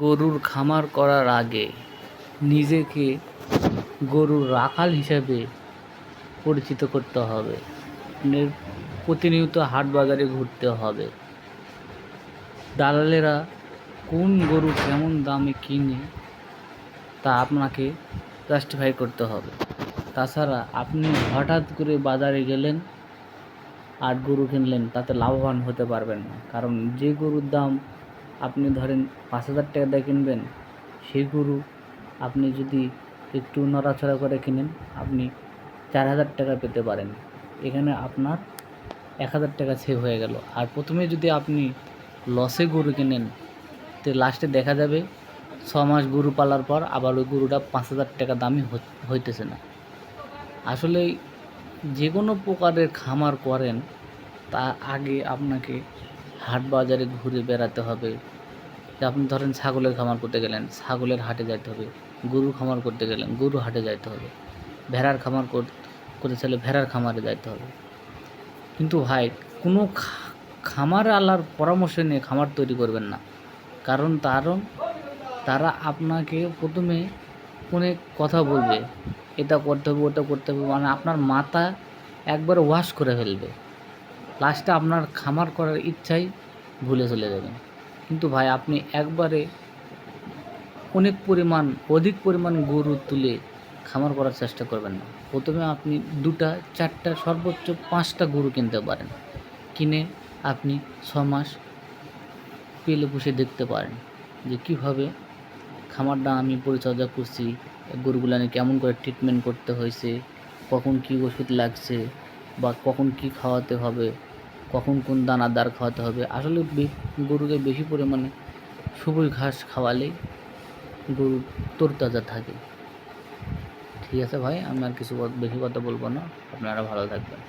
গরুর খামার করার আগে নিজেকে গরুর রাখাল হিসাবে পরিচিত করতে হবে। প্রতিনিয়ত হাট বাজারে ঘুরতে হবে। দালালেরা কোন গরু কেমন দামে কিনে তা আপনাকে জাস্টিফাই করতে হবে। তাছাড়া আপনি হঠাৎ করে বাজারে গেলেন আর গরু কিনলেন, তাতে লাভবান হতে পারবেন না। কারণ যে গরুর দাম আপনি ধরেন পাঁচ হাজার টাকা দিয়ে কিনবেন, সেই গরু আপনি যদি একটু নড়াচড়া করে কিনেন, আপনি চার হাজার টাকা পেতে পারেন। এখানে আপনার এক হাজার টাকা সেভ হয়ে গেল। আর প্রথমে যদি আপনি লসে গরু কিনেন, তো লাস্টে দেখা যাবে ছ মাস গরু পালার পর আবার ওই গরুটা পাঁচ হাজার টাকা দামি হইতেছে না। আসলে যে কোনো প্রকারের খামার করেন, তার আগে আপনাকে হাট বাজারে ঘুরে বেড়াতে হবে। আপনি ধরেন ছাগলের খামার করতে গেলেন, ছাগলের হাটে যাইতে হবে গরু খামার করতে গেলেন গরু হাটে যাইতে হবে, ভেড়ার খামার কর- করতে চাইলে ভেড়ার খামারে যাইতে হবে। কিন্তু ভাই, কোনো খামার আলার পরামর্শ নিয়ে খামার তৈরি করবেন না। কারণ কারণ তারা আপনাকে প্রথমে অনেক কথা বলবে, এটা করতে হবে, ওটা করতে হবে মানে আপনার মাথা একবার ওয়াশ করে ফেলবে। লাস্টে আপনার খামার করার ইচ্ছাই ভুলে চলে যাবেন। কিন্তু ভাই, আপনি একবারে অনেক পরিমাণ, অধিক পরিমাণ গরু তুলে খামার করার চেষ্টা করবেন না। প্রথমে আপনি দুটা, চারটা, সর্বোচ্চ পাঁচটা গরু কিনতে পারেন। কিনে আপনি ছ মাস পেলে পুষে দেখতে পারেন যে কীভাবে খামারটা আমি পরিচর্যা করছি, গরুগুলো কেমন করে ট্রিটমেন্ট করতে হয়েছে, কখন কী ওষুধ লাগছে বা কখন কী খাওয়াতে হবে। কখন কোন দানাদার খাওয়াতে হবে। আসলে গরুকে বেশি পরিমাণে সবুজ ঘাস খাওয়ালে গরু তরতাজা থাকে। ঠিক আছে ভাই, আমি আর কিছু বেশি কথা বলব না। আপনারা ভালো থাকবেন।